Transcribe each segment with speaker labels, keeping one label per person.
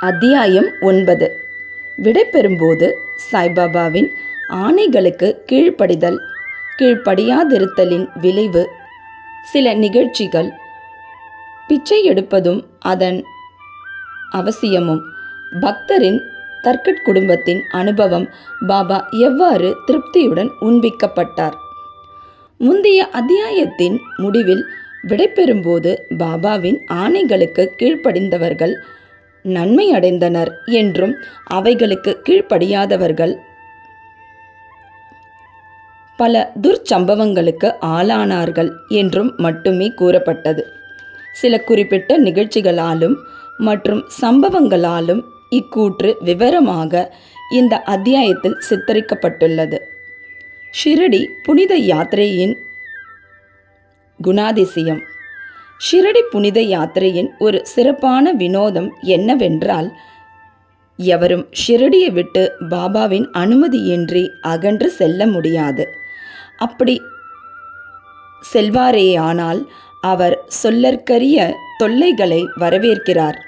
Speaker 1: அத்தியாயம் ஒன்பது. விடைபெறும்போது சாய்பாபாவின் ஆணைகளுக்கு கீழ்ப்படிதல் கீழ்ப்படியாதிருத்தலின் விளைவு சில நிகழ்ச்சிகள் பிச்சை எடுப்பதும் அதன் அவசியமும் பக்தரின் தர்கட் குடும்பத்தின் அனுபவம் பாபா எவ்வாறு திருப்தியுடன் உண்பிக்கப்பட்டார். முந்தைய அத்தியாயத்தின் முடிவில் விடைபெறும்போது பாபாவின் ஆணைகளுக்கு கீழ்ப்படிந்தவர்கள் நன்மை அடைந்தனர் என்றும் அவைகளுக்கு கீழ்ப்படியாதவர்கள் பல துர்ச்சம்பவங்களுக்கு ஆளானார்கள் என்றும் மட்டுமே கூறப்பட்டது. சில குறிப்பிட்ட நிகழ்ச்சிகளாலும் மற்றும் சம்பவங்களாலும் இக்கூற்று விவரமாக இந்த அத்தியாயத்தில் சித்தரிக்கப்பட்டுள்ளது. ஷிரடி புனித யாத்திரையின் குணாதிசயம். ஷிரடி புனித யாத்திரையின் ஒரு சிறப்பான வினோதம் என்னவென்றால் எவரும் ஷிரடியை விட்டு பாபாவின் அனுமதியின்றி அகன்று செல்ல முடியாது. அப்படி செல்வாரேயானால் அவர் சொல்லற்கரிய தொல்லைகளை வரவேற்கிறார்.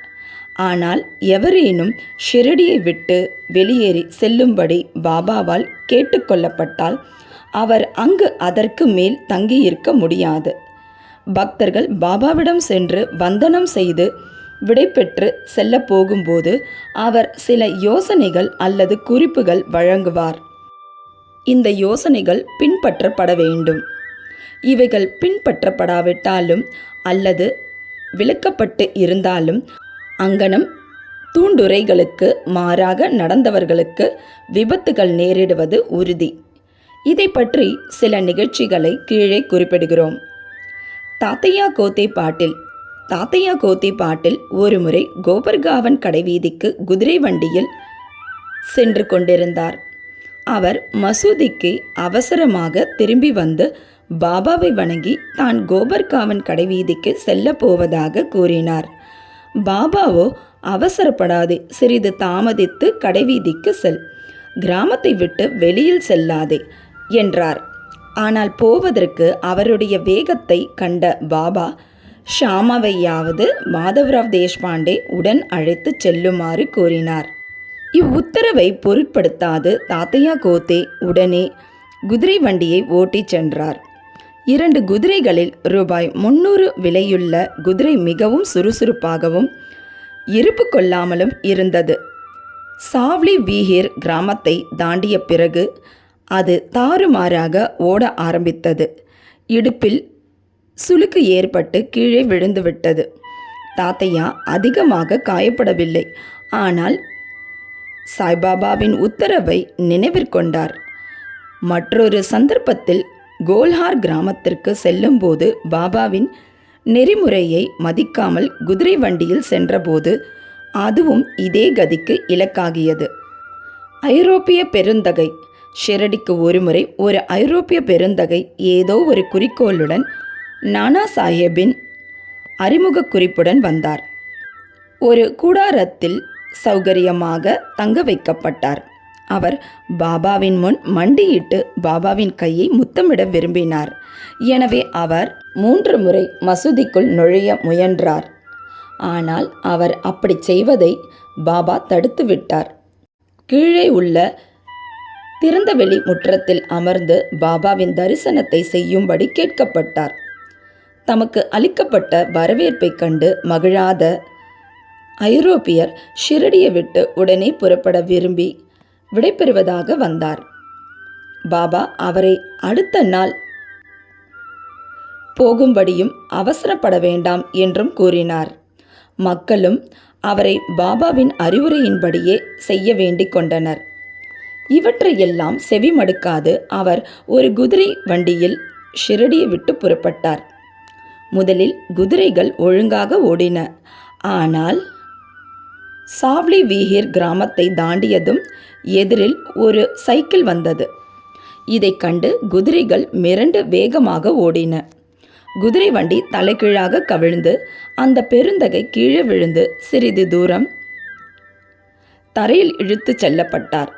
Speaker 1: ஆனால் எவரேனும் ஷிரடியை விட்டு வெளியேறி செல்லும்படி பாபாவால் கேட்டுக்கொள்ளப்பட்டால் அவர் அங்கு அதற்கு மேல் தங்கியிருக்க முடியாது. பக்தர்கள் பாபாவிடம் சென்று வந்தனம் செய்து விடைபெற்று செல்ல போகும்போது அவர் சில யோசனைகள் அல்லது குறிப்புகள் வழங்குவார். இந்த யோசனைகள் பின்பற்றப்பட வேண்டும். இவைகள் பின்பற்றப்படாவிட்டாலும் அல்லது விளக்கப்பட்டு இருந்தாலும் அங்கனம் தூண்டுரைகளுக்கு மாறாக நடந்தவர்களுக்கு விபத்துகள் நேரிடுவது உறுதி. இதை பற்றி சில நிகழ்ச்சிகளை கீழே குறிப்பிடுகிறோம். தாத்தையா கோத்தே பாட்டில். தாத்தையா கோத்தே பாட்டில் ஒருமுறை கோபர்காவன் கடைவீதிக்கு குதிரை வண்டியில் சென்று கொண்டிருந்தார். அவர் மசூதிக்கு அவசரமாக திரும்பி வந்து பாபாவை வணங்கி தான் கோபர்காவன் கடைவீதிக்கு செல்ல போவதாக கூறினார். பாபாவோ அவசரப்படாதே சிறிது தாமதித்து கடைவீதிக்கு செல். கிராமத்தை விட்டு வெளியில் செல்லாதே என்றார். ஆனால் போவதற்கு அவருடைய வேகத்தை கண்ட பாபா ஷாமாவையாவது மாதவராவ் தேஷ்பாண்டே உடன் அழைத்து செல்லுமாறு கூறினார். இவ்வுத்தரவை பொருட்படுத்தாது தாத்தையா கோத்தே உடனே குதிரை வண்டியை ஓட்டிச் சென்றார். இரண்டு குதிரைகளில் ரூபாய் முன்னூறு விலையுள்ள குதிரை மிகவும் சுறுசுறுப்பாகவும் இருப்பு கொள்ளாமலும் இருந்தது. சாவ்லி வீஹிர் கிராமத்தை தாண்டிய பிறகு அது தாறுமாறாக ஓட ஆரம்பித்தது. இடுப்பில் சுளுக்கு ஏற்பட்டு கீழே விழுந்துவிட்டது. தாத்தையா அதிகமாக காயப்படவில்லை. ஆனால் சாய்பாபாவின் உத்தரவை நினைவிற்கொண்டார் மற்றொரு சந்தர்ப்பத்தில் கோல்ஹார் கிராமத்திற்கு செல்லும்போது பாபாவின் நெறிமுறையை மதிக்காமல் குதிரை வண்டியில் சென்றபோது அதுவும் இதே கதிக்கு இலக்காகியது. ஐரோப்பிய பெருந்தகை ஷிரடிக்கு ஒருமுறை ஒரு ஐரோப்பிய பெருந்தகை ஏதோ ஒரு குறிக்கோளுடன் நானா சாஹேபின் அறிமுக குறிப்புடன் வந்தார். ஒரு கூடாரத்தில் சௌகரியமாக தங்க வைக்கப்பட்டார். அவர் பாபாவின் முன் மண்டியிட்டு பாபாவின் கையை முத்தமிட விரும்பினார். எனவே அவர் மூன்று முறை மசூதிக்குள் நுழைய முயன்றார். ஆனால் அவர் அப்படி செய்வதை பாபா தடுத்துவிட்டார் கீழே உள்ள திறந்தவெளி முற்றத்தில் அமர்ந்து பாபாவின் தரிசனத்தை செய்யும்படி கேட்கப்பட்டார். தமக்கு அளிக்கப்பட்ட வரவேற்பைக் கண்டு மகிழாத ஐரோப்பியர் ஷிரடியை விட்டு உடனே புறப்பட விரும்பி விடைபெறுவதாக வந்தார். பாபா அவரை அடுத்த நாள் போகும்படியும் அவசரப்பட வேண்டாம் என்றும் கூறினார். மக்களும் அவரை பாபாவின் அறிவுரையின்படியே செய்ய வேண்டிக் கொண்டனர். இவற்றையெல்லாம் செவிமடுக்காது அவர் ஒரு குதிரை வண்டியில் ஷிரடியை விட்டு புறப்பட்டார். முதலில் குதிரைகள் ஒழுங்காக ஓடின. ஆனால் சாவ்லி வீஹிர் கிராமத்தை தாண்டியதும் எதிரில் ஒரு சைக்கிள் வந்தது. இதை கண்டு குதிரைகள் மிரண்டு வேகமாக ஓடின. குதிரை வண்டி தலைகீழாக கவிழ்ந்து அந்த பெருந்தகை கீழே விழுந்து சிறிது தூரம் தரையில் இழுத்து செல்லப்பட்டார்.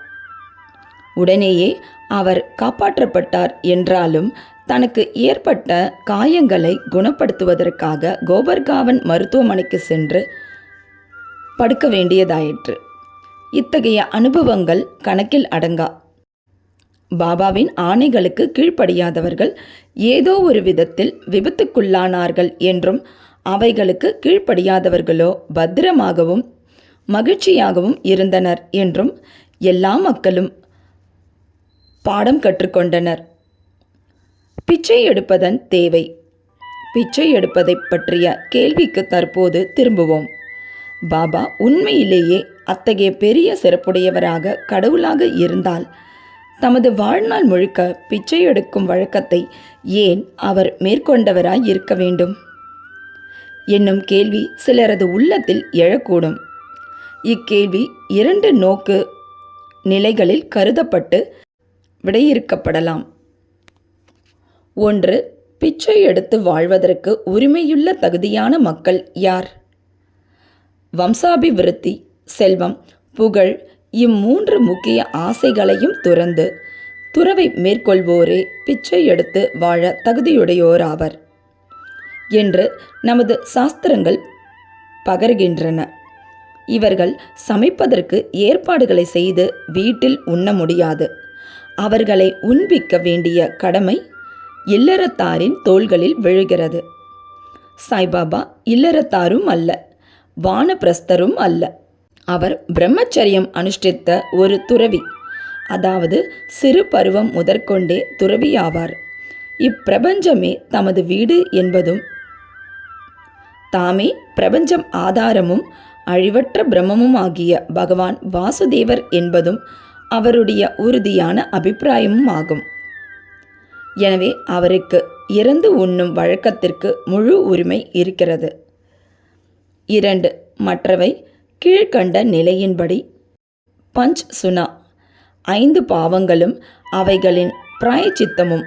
Speaker 1: உடனேயே அவர் காப்பாற்றப்பட்டார் என்றாலும் தனக்கு ஏற்பட்ட காயங்களை குணப்படுத்துவதற்காக கோபர்காவன் மருத்துவமனைக்கு சென்று படுக்க வேண்டியதாயிற்று. இத்தகைய அனுபவங்கள் கணக்கில் அடங்கா. பாபாவின் ஆணைகளுக்கு கீழ்ப்படியாதவர்கள் ஏதோ ஒரு விதத்தில் விபத்துக்குள்ளானார்கள் என்றும் அவைகளுக்கு கீழ்ப்படியாதவர்களோ பத்திரமாகவும் மகிழ்ச்சியாகவும் இருந்தனர் என்றும் எல்லா மக்களும் பாடம் கற்றுக்கொண்டனர். பிச்சை எடுப்பதன் தேவை. பிச்சை எடுப்பதைப் பற்றிய கேள்விக்கு தற்போது திரும்புவோம். பாபா உண்மையிலேயே அத்தகைய பெரிய சிறப்புடையவராக கடவுளாக இருந்தால் தமது வாழ்நாள் முழுக்க பிச்சை எடுக்கும் வழக்கத்தை ஏன் அவர் மேற்கொண்டவராய் இருக்க வேண்டும்? என்னும் கேள்வி சிலரது உள்ளத்தில் எழக்கூடும். இக்கேள்வி இரண்டு நோக்கு நிலைகளில் கருதப்பட்டு விடையிறுக்கப்படலாம். ஒன்று பிச்சை எடுத்து வாழ்வதற்கு உரிமையுள்ள தகுதியான மக்கள் யார்? வம்சாபிவிருத்தி செல்வம் புகழ் இம்மூன்று முக்கிய ஆசைகளையும் துறந்து துறவை மேற்கொள்வோரே பிச்சை எடுத்து வாழ தகுதியுடையோராவர். என்று நமது சாஸ்திரங்கள் பகர்கின்றன. இவர்கள் சமைப்பதற்கு ஏற்பாடுகளை செய்து வீட்டில் உண்ண முடியாது. அவர்களை உண்பிக்க வேண்டிய கடமை இல்லறத்தாரின் தோள்களில் விழுகிறது. சாய்பாபா இல்லறத்தாரும் அல்ல வானப்பிரஸ்தரும் அல்ல. அவர் பிரம்மச்சரியம் அனுஷ்டித்த ஒரு துறவி அதாவது சிறு பருவம் முதற்கொண்டே துறவியாவார். இப்பிரபஞ்சமே தமது வீடு என்பதும் தாமே பிரபஞ்சம் ஆதாரமும் அழிவற்ற பிரம்மமும் ஆகிய பகவான் வாசுதேவர் என்பதும் அவருடைய உறுதியான அபிப்பிராயமும் ஆகும் எனவே அவருக்கு இறந்து உண்ணும் வழக்கத்திற்கு முழு உரிமை இருக்கிறது. இரண்டு மற்றவை கீழ்கண்ட நிலையின்படி. பஞ்ச் சுனா ஐந்து பாவங்களும் அவைகளின் பிராயச்சித்தமும்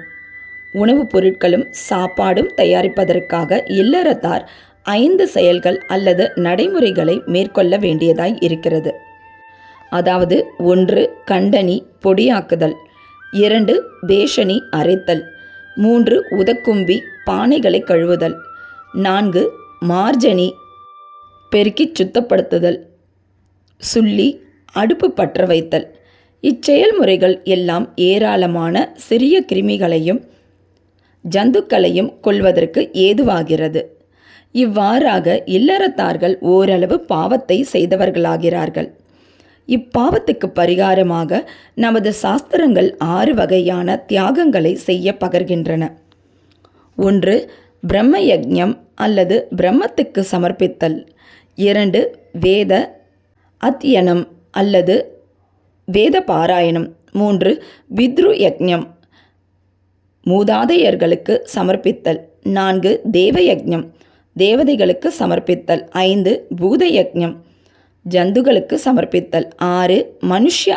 Speaker 1: உணவுப் பொருட்களும் சாப்பாடும் தயாரிப்பதற்காக இல்லறத்தார் ஐந்து செயல்கள் அல்லது நடைமுறைகளை மேற்கொள்ள வேண்டியதாய் இருக்கிறது. அதாவது ஒன்று கண்டனி பொடியாக்குதல். இரண்டு பேஷனி அரைத்தல். மூன்று உதக்கும்பி பானைகளை கழுவுதல். நான்கு மார்ஜனி பெருக்கிச் சுத்தப்படுத்துதல். சுள்ளி அடுப்பு பற்ற வைத்தல். இச்செயல்முறைகள் எல்லாம் ஏராளமான சிறிய கிருமிகளையும் ஜந்துக்களையும் கொள்வதற்கு ஏதுவாகிறது. இவ்வாறாக இல்லறத்தார்கள் ஓரளவு பாவத்தை செய்தவர்களாகிறார்கள். இப்பாவத்துக்கு பரிகாரமாக நமது சாஸ்திரங்கள் ஆறு வகையான தியாகங்களை செய்ய பகர்கின்றன. ஒன்று பிரம்ம யஜ்யம் அல்லது பிரம்மத்துக்கு சமர்ப்பித்தல். இரண்டு வேத அத்தியனம் அல்லது வேத பாராயணம். மூன்று பித்ரு யஜ்யம் மூதாதையர்களுக்கு சமர்ப்பித்தல். நான்கு தேவ தேவதைகளுக்கு சமர்ப்பித்தல். ஐந்து பூத ஜந்துகளுக்கு சமர்ப்பித்தல். ஆறு மனுஷ்ய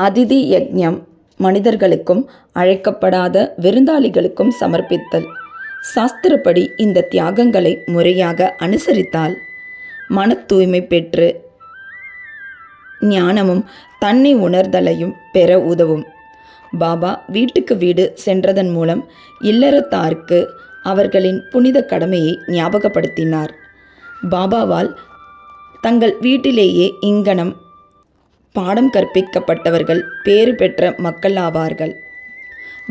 Speaker 1: அதிதி யஜ்ஞம் மனிதர்களுக்கும் அழைக்கப்படாத விருந்தாளிகளுக்கும் சமர்ப்பித்தல். சாஸ்திரப்படி இந்த தியாகங்களை முறையாக அனுசரித்தால் மன தூய்மை பெற்று ஞானமும் தன்னை உணர்தலையும் பெற உதவும். பாபா வீட்டுக்கு வீடு சென்றதன் மூலம் இல்லறத்தாருக்கு அவர்களின் புனித கடமையை ஞாபகப்படுத்தினார். பாபாவால் தங்கள் வீட்டிலேயே இங்கனம் பாடம் கற்பிக்கப்பட்டவர்கள் பேறு பெற்ற மக்கள் ஆவார்கள்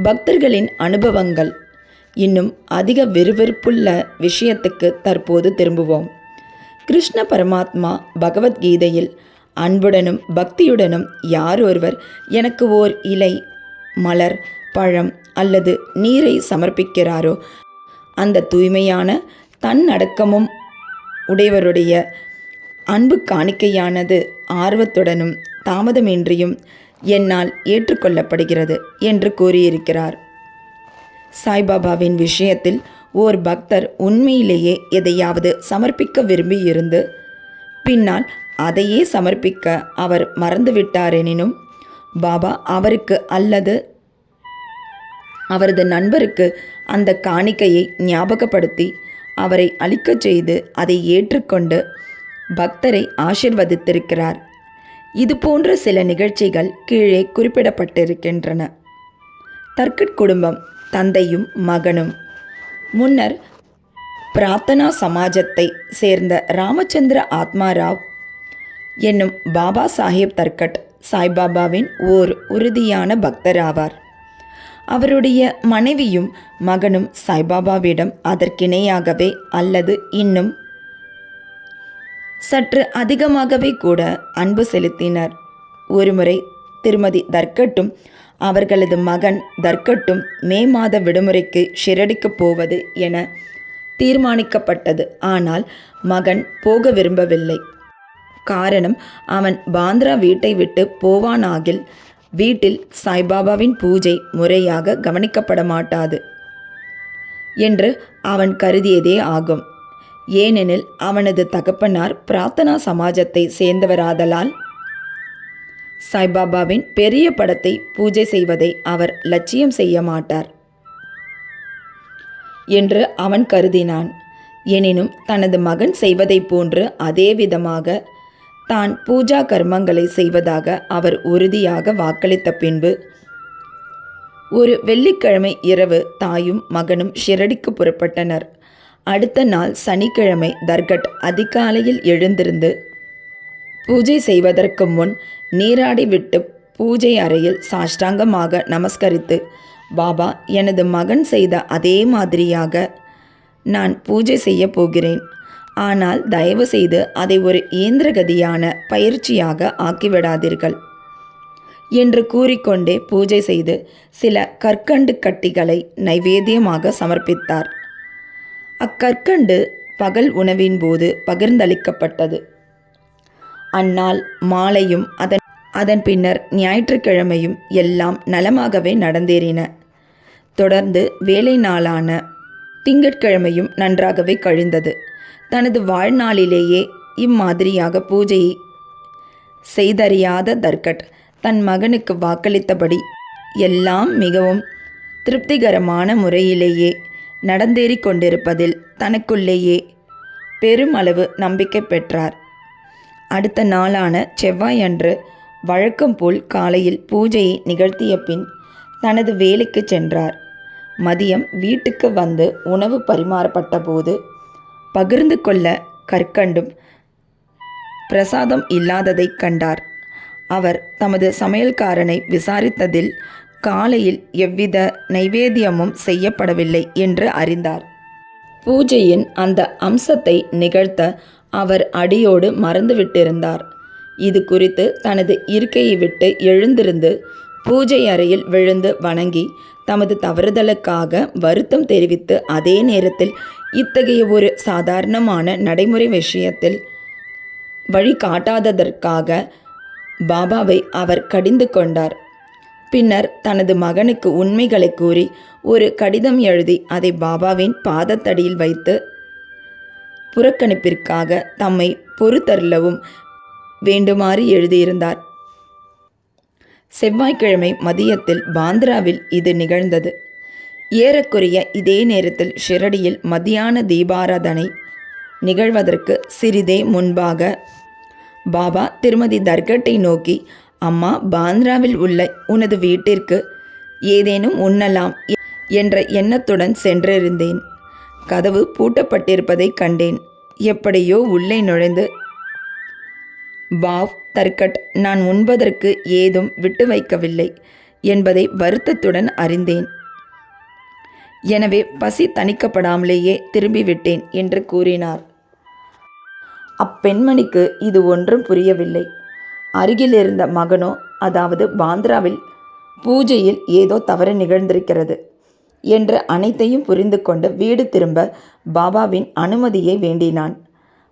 Speaker 1: பக்தர்களின் அனுபவங்கள் இன்னும் அதிக விறுவிறுப்புள்ள விஷயத்துக்கு தற்போது திரும்புவோம். கிருஷ்ண பரமாத்மா பகவத்கீதையில் அன்புடனும் பக்தியுடனும் யார் ஒருவர் எனக்கு ஓர் இலை மலர் பழம் அல்லது நீரை சமர்ப்பிக்கிறாரோ அந்த தூய்மையான தன்னடக்கமும் உடையவருடைய அன்பு காணிக்கையானது ஆர்வத்துடனும் தாமதமின்றியும் என்னால் ஏற்றுக்கொள்ளப்படுகிறது என்று கூறியிருக்கிறார். சாய்பாபாவின் விஷயத்தில் ஓர் பக்தர் உண்மையிலேயே எதையாவது சமர்ப்பிக்க விரும்பியிருந்து பின்னால் அதையே சமர்ப்பிக்க அவர் மறந்துவிட்டாரெனினும் பாபா அவருக்கு அல்லது அவரது நண்பருக்கு அந்த காணிக்கையை ஞாபகப்படுத்தி அவரை அழிக்கச் செய்து அதை ஏற்றுக்கொண்டு பக்தரை ஆசிர்வதித்திருக்கிறார். இது போன்ற சில நிகழ்ச்சிகள் கீழே குறிப்பிடப்பட்டிருக்கின்றன. தர்கட் குடும்பம் தந்தையும் மகனும். முன்னர் பிரார்த்தனா சமாஜத்தை சேர்ந்த ராமச்சந்திர ஆத்மாராவ் என்னும் பாபா சாஹேப் தர்கட் சாய்பாபாவின் ஓர் உறுதியான பக்தராவார். அவருடைய மனைவியும் மகனும் சாய்பாபாவிடம் அதற்கிணையாகவே அல்லது இன்னும் சற்று அதிகமாகவே கூட அன்பு செலுத்தினர். ஒருமுறை திருமதி தர்கட்டும் அவர்களது மகன் தர்கட்டும் மே மாத விடுமுறைக்கு ஷிரடிக்கப் போவது என தீர்மானிக்கப்பட்டது. ஆனால் மகன் போக விரும்பவில்லை. காரணம் அவன் பாந்திரா வீட்டை விட்டு போவானாகில் வீட்டில் சாய்பாபாவின் பூஜை முறையாக கவனிக்கப்பட மாட்டாது என்று அவன் கருதியதே ஆகும். ஏனெனில் அவனது தகப்பனார் பிரார்த்தனா சமாஜத்தை சேர்ந்தவராதலால். சாய்பாபாவின் பெரிய படத்தை பூஜை செய்வதை அவர் லட்சியம் செய்ய மாட்டார். என்று அவன் கருதினான். எனினும் தனது மகன் செய்வதைப் போன்று அதே விதமாக தான் பூஜா கர்மங்களை செய்வதாக அவர் உறுதியாக வாக்களித்த பின்பு ஒரு வெள்ளிக்கிழமை இரவு தாயும் மகனும் ஷிரடிக்கு புறப்பட்டனர். அடுத்த நாள் சனிக்கிழமை தர்கட் அதிகாலையில் எழுந்திருந்து பூஜை செய்வதற்கு முன் நீராடி விட்டு பூஜை அறையில் சாஷ்டாங்கமாக நமஸ்கரித்து பாபா எனது மகன் செய்த அதே மாதிரியாக நான் பூஜை செய்ய போகிறேன். ஆனால் தயவு செய்து அதை ஒரு இயந்திரகதியான பயிற்சியாக ஆக்கிவிடாதீர்கள் என்று கூறிக்கொண்டே பூஜை செய்து சில கற்கண்டு கட்டிகளை நைவேத்தியமாக சமர்ப்பித்தார். அக்கற்கண்டு பகல் உணவின் போது பகிர்ந்தளிக்கப்பட்டது. அந்நாள் மாலையும் அதன் அதன் பின்னர் ஞாயிற்றுக்கிழமையும் எல்லாம் நலமாகவே நடந்தேறின. தொடர்ந்து வேலை நாளான திங்கட்கிழமையும் நன்றாகவே கழிந்தது. தனது வாழ்நாளிலேயே இம்மாதிரியாக பூஜையை செய்தறியாத தர்கட் தன் மகனுக்கு வாக்களித்தபடி எல்லாம் மிகவும் திருப்திகரமான முறையிலேயே நடந்தேறிக் கொண்டிருப்பதில் தனக்குள்ளேயே பெருமளவு நம்பிக்கை பெற்றார். அடுத்த நாளான செவ்வாய் அன்று வழக்கம் போல் காலையில் பூஜையை நிகழ்த்திய பின் தனது வேலைக்கு சென்றார். மதியம் வீட்டுக்கு வந்து உணவு பரிமாறப்பட்ட போது பகிர்ந்து கொள்ள கற்கண்டும் பிரசாதம் இல்லாததைக் கண்டார். அவர் தமது சமையல்காரனை விசாரித்ததில் காலையில் எவ்வித நைவேத்தியமும் செய்யப்படவில்லை என்று அறிந்தார். பூஜையின் அந்த அம்சத்தை நிகழ்த்த அவர் அடியோடு மறந்துவிட்டிருந்தார். இது குறித்து தனது இருக்கையை விட்டு எழுந்திருந்து பூஜை அறையில் விழுந்து வணங்கி தமது தவறுதலுக்காக வருத்தம் தெரிவித்து அதே நேரத்தில் இத்தகைய ஒரு சாதாரணமான நடைமுறை விஷயத்தில் வழி காட்டாததற்காக பாபாவை அவர் கடிந்து கொண்டார். பின்னர் தனது மகனுக்கு உண்மைகளை கூறி ஒரு கடிதம் எழுதி அதை பாபாவின் பாதத்தடியில் வைத்து புறக்கணிப்பிற்காக தம்மை பொறுத்தருளவும் வேண்டுமாறு எழுதியிருந்தார். செவ்வாய்க்கிழமை மதியத்தில் பாந்திராவில் இது நிகழ்ந்தது. ஏறக்குறைய இதே நேரத்தில் ஷிரடியில் மதியான தீபாராதனை நிகழ்வதற்கு சிறிதே முன்பாக பாபா திருமதி தர்கட்டை நோக்கி அம்மா பாந்திராவில் உள்ள உனது வீட்டிற்கு ஏதேனும் உண்ணலாம் என்ற எண்ணத்துடன் சென்றிருந்தேன். கதவு பூட்டப்பட்டிருப்பதைக் கண்டேன். எப்படியோ உள்ளே நுழைந்து வாவ் தர்கட் நான் உண்பதற்கு ஏதும் விட்டு வைக்கவில்லை என்பதை வருத்தத்துடன் அறிந்தேன். எனவே பசி தணிக்கப்படாமலேயே திரும்பிவிட்டேன் என்று கூறினார். அப்பெண்மணிக்கு இது ஒன்றும் புரியவில்லை. அருகில் இருந்த மகனோ அதாவது பாந்திராவில் பூஜையில் ஏதோ தவறு நிகழ்ந்திருக்கிறது என்று அனைத்தையும் புரிந்து கொண்டு வீடு திரும்ப பாபாவின் அனுமதியை வேண்டினான்.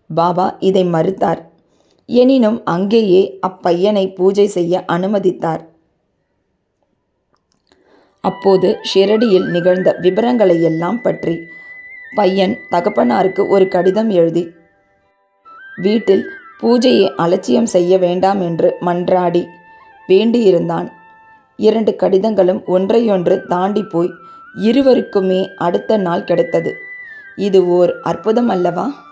Speaker 1: பாபா இதை மறுத்தார். எனினும் அங்கேயே அப்பையனை பூஜை செய்ய அனுமதித்தார். அப்போது ஷிரடியில் நிகழ்ந்த விபரங்களையெல்லாம் பற்றி பையன் தகப்பனாருக்கு ஒரு கடிதம் எழுதி வீட்டில் பூஜையை அலட்சியம் செய்ய வேண்டாம் என்று மன்றாடி வேண்டியிருந்தான். இரண்டு கடிதங்களும் ஒன்றையொன்று தாண்டி போய் இருவருக்குமே அடுத்த நாள் கிடைத்தது. இது ஓர் அற்புதம் அல்லவா?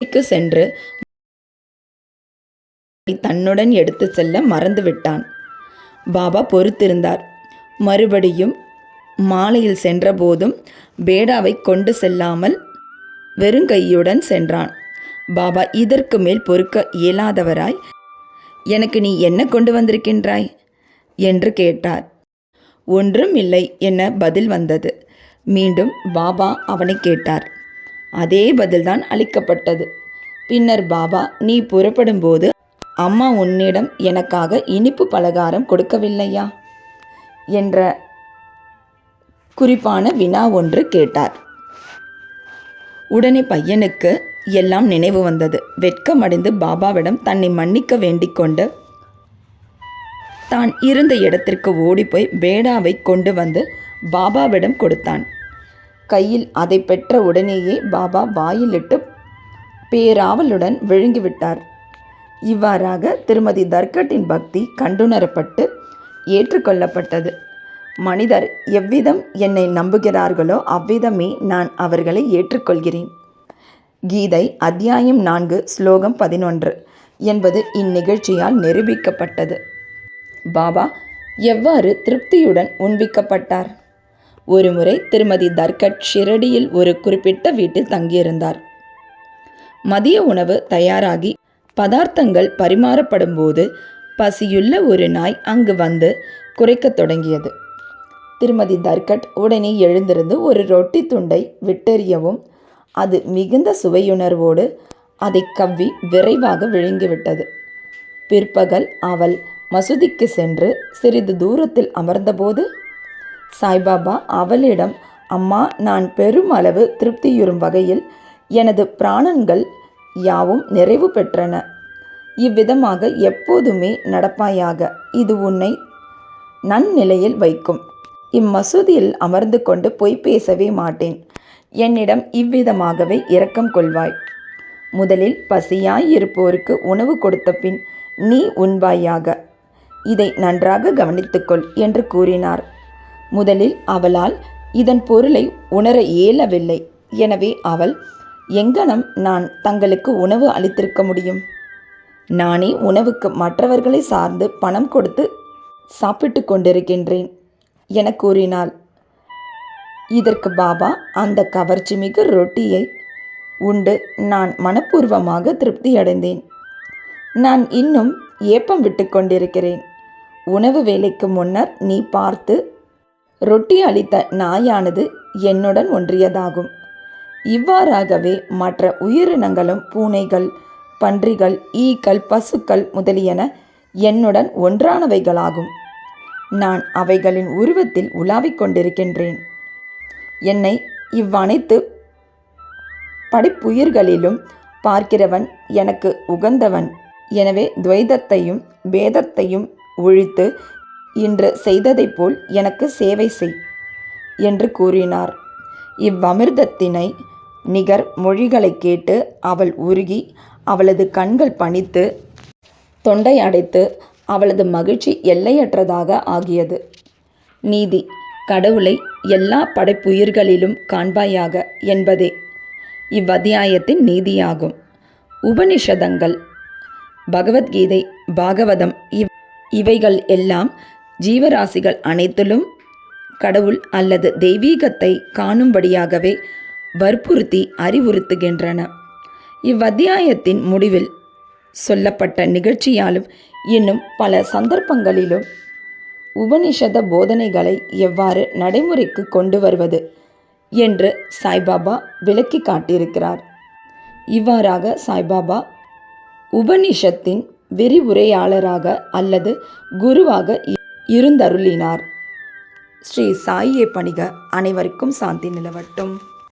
Speaker 1: மலைக்கு சென்று தன்னுடன் எடுத்து செல்ல மறந்துவிட்டான். பாபா பொறுத்திருந்தார். மறுபடியும் மாலையில் சென்றபோதும் பேடாவை கொண்டு செல்லாமல் வெறுங்கையுடன் சென்றான். பாபா இதற்கு மேல் பொறுக்க இயலாதவராய் எனக்கு நீ என்ன கொண்டு வந்திருக்கின்றாய்? என்று கேட்டார். ஒன்றும் இல்லை என பதில் வந்தது. மீண்டும் பாபா அவனை கேட்டார். அதே பதில்தான் அளிக்கப்பட்டது. பின்னர் பாபா நீ புறப்படும்போது அம்மா உன்னிடம் எனக்காக இனிப்பு பலகாரம் கொடுக்கவில்லையா? என்ற குறிப்பான வினா ஒன்று கேட்டார். உடனே பையனுக்கு எல்லாம் நினைவு வந்தது. வெட்கமடைந்து பாபாவிடம் தன்னை மன்னிக்க வேண்டிக்கொண்டு தான் இருந்த இடத்திற்கு ஓடிப்போய் பேடாவை கொண்டு வந்து பாபாவிடம் கொடுத்தான். கையில் அதை பெற்ற உடனேயே பாபா வாயிலிட்டு பேராவலுடன் விழுங்கிவிட்டார். இவ்வாறாக திருமதி தர்கட்டின் பக்தி கண்டுணரப்பட்டு ஏற்றுக்கொள்ளப்பட்டது. மனிதர் எவ்விதம் என்னை நம்புகிறார்களோ அவ்விதமே நான் அவர்களை ஏற்றுக்கொள்கிறேன். கீதை அத்தியாயம் நான்கு ஸ்லோகம் பதினொன்று என்பது இந்நிகழ்ச்சியால் நிரூபிக்கப்பட்டது. பாபா எவ்வாறு திருப்தியுடன் உண்பிக்கப்பட்டார்? ஒருமுறை திருமதி தர்கட் ஷிரடியில் ஒரு குறிப்பிட்ட வீட்டில் தங்கியிருந்தார். மதிய உணவு தயாராகி பதார்த்தங்கள் பரிமாறப்படும் போது பசியுள்ள ஒரு நாய் அங்கு வந்து குறைக்கத் தொடங்கியது. திருமதி தர்கட் உடனே எழுந்திருந்து ஒரு ரொட்டி துண்டை விட்டெறியவும் அது மிகுந்த சுவையுணர்வோடு அதை கவ்வி விரைவாக விழுங்கிவிட்டது. பிற்பகல் அவள் மசூதிக்கு சென்று சிறிது தூரத்தில் அமர்ந்தபோது சாய்பாபா அவளிடம் அம்மா நான் பெருமளவு திருப்தியுறும் வகையில் எனது பிராணன்கள் யாவும் நிறைவு பெற்றன. இவ்விதமாக எப்போதுமே நடப்பாயாக. இது உன்னை நன்னிலையில் வைக்கும். இம்மசூதியில் அமர்ந்து கொண்டு பொய் பேசவே மாட்டேன். என்னிடம் இவ்விதமாகவே இரக்கம் கொள்வாய். முதலில் பசியாய் இருப்போருக்கு உணவு கொடுத்த பின் நீ உண்பாயாக. இதை நன்றாக கவனித்துக்கொள் என்று கூறினார். முதலில் அவளால் இதன் பொருளை உணர இயலவில்லை. எனவே அவள் எங்கனம் நான் தங்களுக்கு உணவு அளித்திருக்க முடியும்? நானே உணவுக்கு மற்றவர்களை சார்ந்து பணம் கொடுத்து சாப்பிட்டு கொண்டிருக்கின்றேன் என கூறினாள். இதற்கு பாபா அந்த கவர்ச்சி மிகு ரொட்டியை உண்டு. நான் மனப்பூர்வமாக திருப்தியடைந்தேன் நான் இன்னும் ஏப்பம் விட்டு கொண்டிருக்கிறேன். உணவு வேலைக்கு முன்னர் நீ பார்த்து ரொட்டி அளித்த நாயானது என்னுடன் ஒன்றியதாகும். இவ்வாறாகவே மற்ற உயிரினங்களும் பூனைகள் பன்றிகள் ஈக்கள் பசுக்கள் முதலியன என்னுடன் ஒன்றானவைகளாகும். நான் அவைகளின் உருவத்தில் உலாவிக் கொண்டிருக்கின்றேன். என்னை இவ்வனைத்து படைப்புயிர்களிலும் பார்க்கிறவன் எனக்கு உகந்தவன். எனவே துவைதத்தையும் பேதத்தையும் ஒழித்து இன்று செய்ததைப் போல் எனக்கு சேவை செய் என்று கூறினார். இவ்வமிர்தத்தினை நிகர் மொழிகளை கேட்டு அவள் உருகி அவளது கண்கள் பணித்து தொண்டை அடைத்து அவளது மகிழ்ச்சி எல்லையற்றதாக ஆகியது. நீதி கடவுளை எல்லா படைப்புயிர்களிலும் காண்பாயாக என்பதே இவ்வத்தியாயத்தின் நீதியாகும். உபனிஷதங்கள் பகவத்கீதை பாகவதம் இவ் இவைகள் எல்லாம் ஜீவராசிகள் அனைத்திலும் கடவுள் அல்லது தெய்வீகத்தை காணும்படியாகவே வற்புறுத்தி அறிவுறுத்துகின்றன. இவ்வத்தியாயத்தின் முடிவில் சொல்லப்பட்ட நிகழ்ச்சியாலும் இன்னும் பல சந்தர்ப்பங்களிலும் உபனிஷத போதனைகளை எவ்வாறு நடைமுறைக்கு கொண்டு வருவது என்று சாய்பாபா விளக்கி காட்டியிருக்கிறார். இவ்வாறாக சாய்பாபா உபனிஷத்தின் விரிவுரையாளராக அல்லது குருவாக இருந்தருளினார். ஸ்ரீ சாயியை பணிக அனைவருக்கும் சாந்தி நிலவட்டும்.